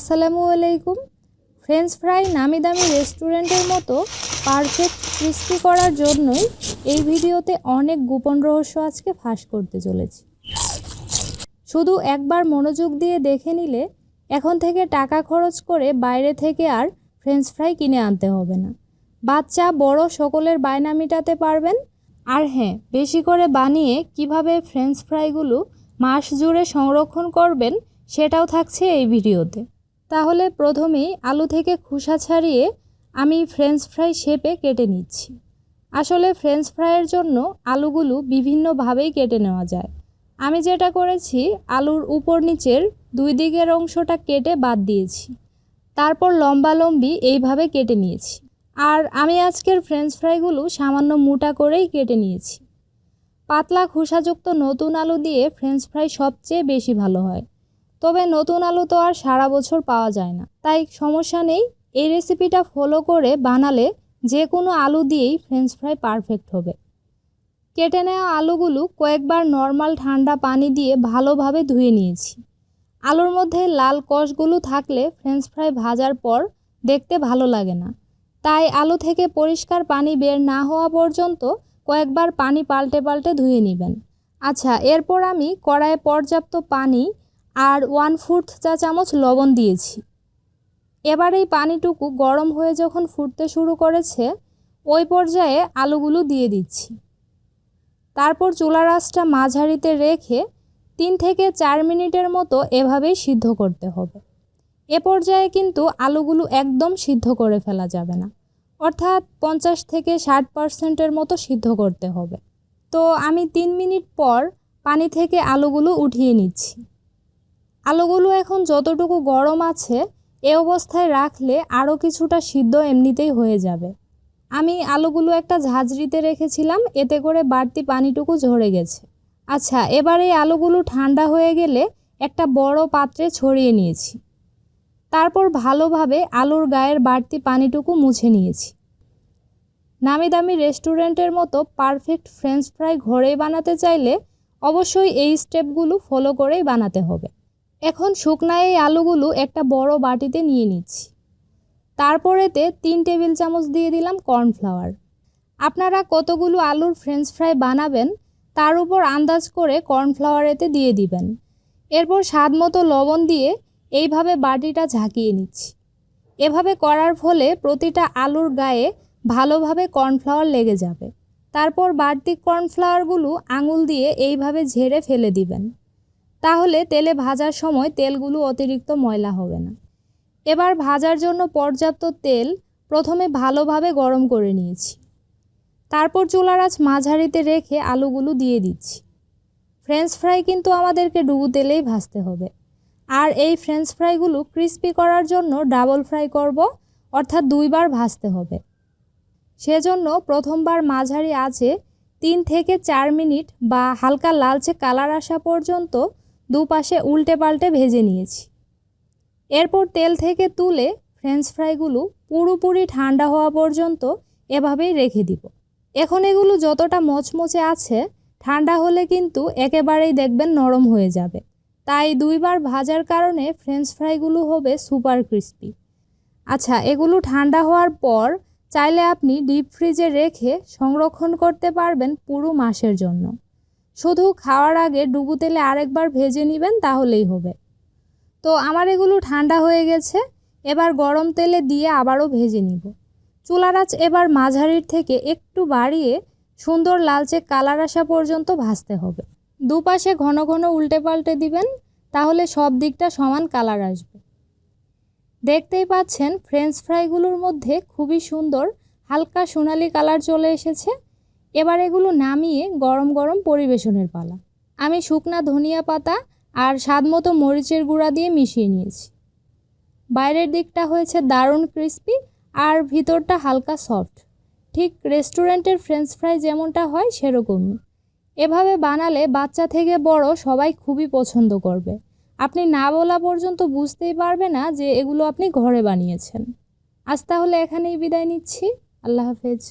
আসসালামু আলাইকুম। French fry নামি দামি রেস্টুরেন্টের মতো পারফেক্ট ক্রিস্পি করার জন্যই এই ভিডিওতে অনেক গোপন রহস্য আজকে ফাঁস করতে চলেছি। শুধু একবার মনোযোগ দিয়ে দেখে নিলে এখন থেকে টাকা খরচ করে বাইরে থেকে আর ফ্রেঞ্চ ফ্রাই কিনে আনতে হবে না। বাচ্চা, বড় সকলের বায়না মেটাতে পারবেন। আর হ্যাঁ বেশি করে বানিয়ে কীভাবে ফ্রেঞ্চ ফ্রাইগুলো মাস জুড়ে সংরক্ষণ করবেন সেটাও থাকছে এই ভিডিওতে। তাহলে প্রথমেই আলু থেকে খোসা ছাড়িয়ে আমি ফ্রেঞ্চ ফ্রাই শেপে কেটে নিচ্ছি। আসলে ফ্রেঞ্চ ফ্রাইয়ের জন্য আলুগুলো বিভিন্নভাবেই কেটে নেওয়া যায়। আমি যেটা করেছি, আলুর উপর নিচের দুই দিকের অংশটা কেটে বাদ দিয়েছি। তারপর লম্বা লম্বি এইভাবে কেটে নিয়েছি। আর আমি আজকের ফ্রেঞ্চ ফ্রাইগুলো সামান্য মোটা করেই কেটে নিয়েছি। পাতলা খোসাযুক্ত নতুন আলু দিয়ে ফ্রেঞ্চ ফ্রাই সবচেয়ে বেশি ভালো হয়। তবে নতুন আলু তো আর সারা বছর পাওয়া যায় না। তাই সমস্যা নেই, এই রেসিপিটা ফলো করে বানালে যে কোনো আলু দিয়েই ফ্রেঞ্চ ফ্রাই পারফেক্ট হবে। কেটে নেওয়া আলুগুলো কয়েকবার নর্মাল ঠান্ডা পানি দিয়ে ভালোভাবে ধুয়ে নিয়েছি। আলুর মধ্যে লাল কষগুলো থাকলে ফ্রেঞ্চ ফ্রাই ভাজার পর দেখতে ভালো লাগে না। তাই আলু থেকে পরিষ্কার পানি বের না হওয়া পর্যন্ত কয়েকবার পানি পাল্টে পাল্টে ধুয়ে নেবেন। আচ্ছা এরপর আমি কড়াইয়ে পর্যাপ্ত পানি আর ওয়ান ফুট চা চামচ লবণ দিয়েছি। এবার এই পানিটুকু গরম হয়ে যখন ফুটতে শুরু করেছে, ওই পর্যায়ে আলুগুলো দিয়ে দিচ্ছি। তারপর চুলা রাসটা মাঝারিতে রেখে তিন থেকে চার মিনিটের মতো এভাবেই সিদ্ধ করতে হবে। এ পর্যায়ে কিন্তু আলুগুলো একদম সিদ্ধ করে ফেলা যাবে না। অর্থাৎ পঞ্চাশ থেকে ষাট পার্সেন্টের মতো সিদ্ধ করতে হবে। তো আমি তিন মিনিট পর পানি থেকে আলুগুলো উঠিয়ে নিচ্ছি। আলুগুলো এখন যতটুকু গরম আছে, এ অবস্থায় রাখলে আরও কিছুটা সিদ্ধ এমনিতেই হয়ে যাবে। আমি আলুগুলো একটা ঝাঁঝরিতে রেখেছিলাম, এতে করে বাড়তি পানিটুকু ঝরে গেছে। আচ্ছা এবার এই আলুগুলো ঠান্ডা হয়ে গেলে একটা বড় পাত্রে ছড়িয়ে নিয়েছি। তারপর ভালোভাবে আলুর গায়ের বাড়তি পানিটুকু মুছে নিয়েছি। নামি দামি রেস্টুরেন্টের মতো পারফেক্ট ফ্রেঞ্চ ফ্রাই ঘরেই বানাতে চাইলে অবশ্যই এই স্টেপগুলো ফলো করেই বানাতে হবে। এখন শুকনা এই আলুগুলো একটা বড় বাটিতে নিয়ে নিচ্ছি। তারপরেতে তিন টেবিল চামচ দিয়ে দিলাম কর্নফ্লাওয়ার। আপনারা কতগুলো আলুর ফ্রেঞ্চ ফ্রাই বানাবেন তার উপর আন্দাজ করে কর্নফ্লাওয়ার এতে দিয়ে দিবেন। এরপর স্বাদ মতো লবণ দিয়ে এইভাবে বাটিটা ঝাঁকিয়ে নিচ্ছি। এভাবে করার ফলে প্রতিটা আলুর গায়ে ভালোভাবে কর্নফ্লাওয়ার লেগে যাবে। তারপর বাড়তি কর্নফ্লাওয়ারগুলো আঙুল দিয়ে এইভাবে ঝেড়ে ফেলে দিবেন। তাহলে তেলে ভাজার সময় তেলগুলো অতিরিক্ত ময়লা হবে না। এবার ভাজার জন্য পর্যাপ্ত তেল প্রথমে ভালোভাবে গরম করে নিয়েছি। তারপর চুলার আঁচ মাঝারিতে রেখে আলুগুলো দিয়ে দিচ্ছি। ফ্রেঞ্চ ফ্রাই কিন্তু আমাদেরকে ডুবু তেলেই ভাজতে হবে। আর এই ফ্রেঞ্চ ফ্রাইগুলো ক্রিস্পি করার জন্য ডাবল ফ্রাই করব, অর্থাৎ দুইবার ভাজতে হবে। সেজন্য প্রথমবার মাঝারি আছে তিন থেকে চার মিনিট বা হালকা লালচে কালার আসা পর্যন্ত দুপাশে উল্টে পাল্টে ভেজে নিয়েছি। এরপর তেল থেকে তুলে ফ্রেঞ্চ ফ্রাইগুলো পুরোপুরি ঠান্ডা হওয়া পর্যন্ত এভাবেই রেখে দিব। এখন এগুলো যতটা মচমচে আছে, ঠান্ডা হলে কিন্তু একেবারেই দেখবেন নরম হয়ে যাবে। তাই দুইবার ভাজার কারণে ফ্রেঞ্চ ফ্রাইগুলো হবে সুপার ক্রিস্পি আচ্ছা এগুলো ঠান্ডা হওয়ার পর চাইলে আপনি ডিপ ফ্রিজে রেখে সংরক্ষণ করতে পারবেন পুরো মাসের জন্য। শুধু খাওয়ার আগে ডুবু তেলে আরেকবার ভেজে নেবেন, তাহলেই হবে। তো আমার এগুলো ঠান্ডা হয়ে গেছে, এবার গরম তেলে দিয়ে আবারও ভেজে নিব। চুলার আঁচ এবার মাঝারির থেকে একটু বাড়িয়ে সুন্দর লালচে কালার আসা পর্যন্ত ভাজতে হবে। দুপাশে ঘন ঘন উল্টে পাল্টে দিবেন, তাহলে সব দিকটা সমান কালার আসবে। দেখতেই পাচ্ছেন ফ্রেঞ্চ ফ্রাইগুলোর মধ্যে খুবই সুন্দর হালকা সোনালি কালার চলে এসেছে। এবার এগুলো নামিয়ে গরম গরম পরিবেশনের পালা। আমি শুকনা ধনিয়া পাতা আর স্বাদমতো মরিচের গুঁড়া দিয়ে মিশিয়ে নিয়েছি। বাইরের দিকটা হয়েছে দারুণ ক্রিস্পি আর ভিতরটা হালকা সফট ঠিক রেস্টুরেন্টের ফ্রেঞ্চ ফ্রাই যেমনটা হয় সেরকমই। এভাবে বানালে বাচ্চা থেকে বড় সবাই খুবই পছন্দ করবে। আপনি না বলা পর্যন্ত বুঝতেই পারবে না যে এগুলো আপনি ঘরে বানিয়েছেন। আজ তাহলে এখানেই বিদায় নিচ্ছি। আল্লাহ হাফেজ।